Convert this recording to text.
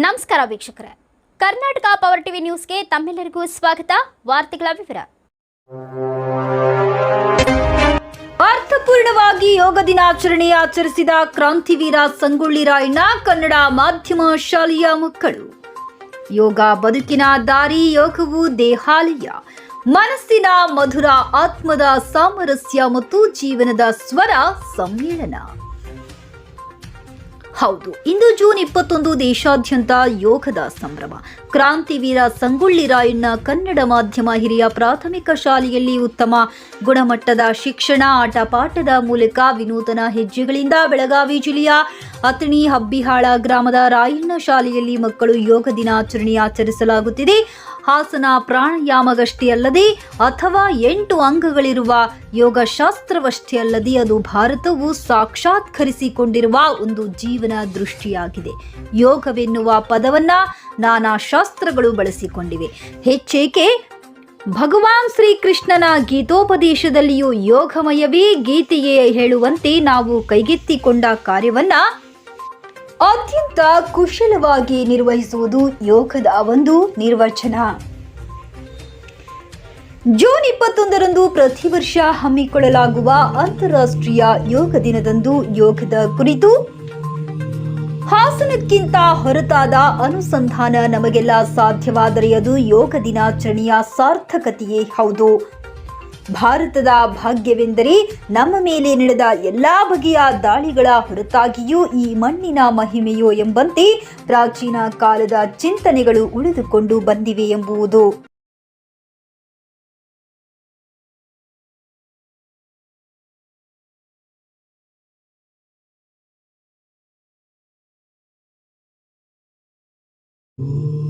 ನಮಸ್ಕಾರ ವೀಕ್ಷಕರೇ. Karnataka power TV ನ್ಯೂಸ್ಗೆ ತಮ್ಮೆಲ್ಲರಿಗೂ ಸ್ವಾಗತ. ವಾರ್ತೆಗಳ ವಿವರ. ಅರ್ಥಪೂರ್ಣವಾಗಿ ಯೋಗ ದಿನಾಚರಣೆ ಆಚರಿಸಿದ ಕ್ರಾಂತಿವೀರ ಸಂಗೊಳ್ಳಿ ರಾಯಣ್ಣ, ಕನ್ನಡ ಮಾಧ್ಯಮ ಶಾಲೆಯ ಮಕ್ಕಳು. ಯೋಗ ಬದುಕಿನ ದಾರಿ, ಯೋಗವು ದೇಹಾಲಯ. ಮನಸ್ಸಿನ ಮಧುರ ಆತ್ಮದ ಸಾಮರಸ್ಯ ಮತ್ತು ಜೀವನದ ಸ್ವರ ಸಮ್ಮೇಳನ. ಹೌದು, ಇಂದು ಜೂನ್ ಇಪ್ಪತ್ತೊಂದು ದೇಶಾದ್ಯಂತ ಯೋಗದ ಸಂಭ್ರಮ. ಕ್ರಾಂತಿವೀರ ಸಂಗೊಳ್ಳಿ ರಾಯಣ್ಣ ಕನ್ನಡ ಮಾಧ್ಯಮ ಹಿರಿಯ ಪ್ರಾಥಮಿಕ ಶಾಲೆಯಲ್ಲಿ ಉತ್ತಮ ಗುಣಮಟ್ಟದ ಶಿಕ್ಷಣ ಆಟಪಾಠದ ಮೂಲಕ ವಿನೂತನ ಹೆಜ್ಜೆಗಳಿಂದ ಬೆಳಗಾವಿ ಜಿಲ್ಲೆಯ ಅತಣಿ ಹಬ್ಬಿಹಾಳ ಗ್ರಾಮದ ರಾಯಣ್ಣ ಶಾಲೆಯಲ್ಲಿ ಮಕ್ಕಳು ಯೋಗ ದಿನಾಚರಣೆ ಆಚರಿಸಲಾಗುತ್ತಿದೆ. ಹಾಸನ ಪ್ರಾಣಾಯಾಮಗಷ್ಟೇ ಅಲ್ಲದೆ ಅಥವಾ ಎಂಟು ಅಂಗಗಳಿರುವ ಯೋಗಶಾಸ್ತ್ರವಷ್ಟೇ ಅಲ್ಲದೆ ಅದು ಭಾರತವು ಸಾಕ್ಷಾತ್ಕರಿಸಿಕೊಂಡಿರುವ ಒಂದು ಜೀವನ ದೃಷ್ಟಿಯಾಗಿದೆ. ಯೋಗವೆನ್ನುವ ಪದವನ್ನ ನಾನಾ ಶಾಸ್ತ್ರಗಳು ಬಳಸಿಕೊಂಡಿವೆ. ಹೆಚ್ಚೇಕೆ ಭಗವಾನ್ ಶ್ರೀಕೃಷ್ಣನ ಗೀತೋಪದೇಶದಲ್ಲಿಯೂ ಯೋಗಮಯವೇ ಗೀತೆಯೇ ಹೇಳುವಂತೆ ನಾವು ಕೈಗೆತ್ತಿಕೊಂಡ ಕಾರ್ಯವನ್ನ ಅತ್ಯಂತ ಕುಶಲವಾಗಿ ನಿರ್ವಹಿಸುವುದು ಯೋಗದ ಒಂದು ನಿರ್ವಚನ. ಜೂನ್ ಇಪ್ಪತ್ತೊಂದರಂದು ಪ್ರತಿ ವರ್ಷ ಹಮ್ಮಿಕೊಳ್ಳಲಾಗುವ ಅಂತಾರಾಷ್ಟ್ರೀಯ ಯೋಗ ದಿನದಂದು ಯೋಗದ ಕುರಿತು ಹಾಸನಕ್ಕಿಂತ ಹೊರತಾದ ಅನುಸಂಧಾನ ನಮಗೆಲ್ಲ ಸಾಧ್ಯವಾದರೆ ಅದು ಯೋಗ ದಿನಾಚರಣೆಯ ಸಾರ್ಥಕತೆಯೇ ಹೌದು. ಭಾರತದ ಭಾಗ್ಯವೆಂದರೆ ನಮ್ಮ ಮೇಲೆ ನಡೆದ ಎಲ್ಲಾ ಬಗೆಯ ದಾಳಿಗಳ ಹೊರತಾಗಿಯೂ ಈ ಮಣ್ಣಿನ ಮಹಿಮೆಯೋ ಎಂಬಂತೆ ಪ್ರಾಚೀನ ಕಾಲದ ಚಿಂತನೆಗಳು ಉಳಿದುಕೊಂಡು ಬಂದಿವೆ ಎಂಬುವುದು. ನೀವಿನ್ನು